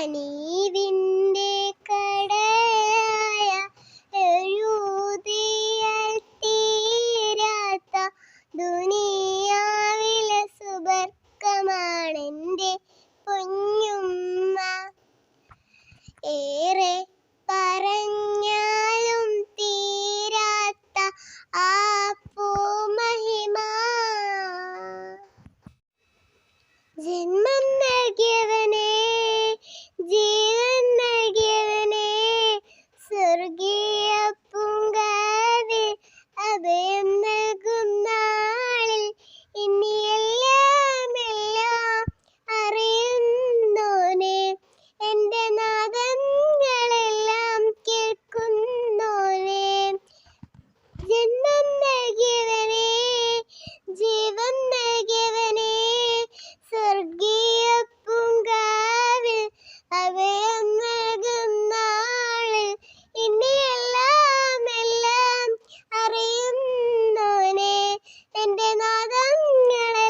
കനീവിന്റെ കടയായ എഴുതിയാൽ തീരാത്ത ദുനിയാവിലെ സുബർക്കമാണെന്റെ പൊന്നുമ്മ ഏറെ പറഞ്ഞാലും തീരാത്ത ആ പൂമഹിമ. ജന്മ നാദങ്ങളെല്ലാം കേൾക്കുന്നോരേ ജന്മം നൽകിയവനെ ജീവൻ നൽകിയവനെ സ്വർഗീയ പൂങ്കാവിൽ അഭയം നൽകും നാളിൽ. എല്ലാം അറിയുന്നോനെ എന്റെ നാദങ്ങളെ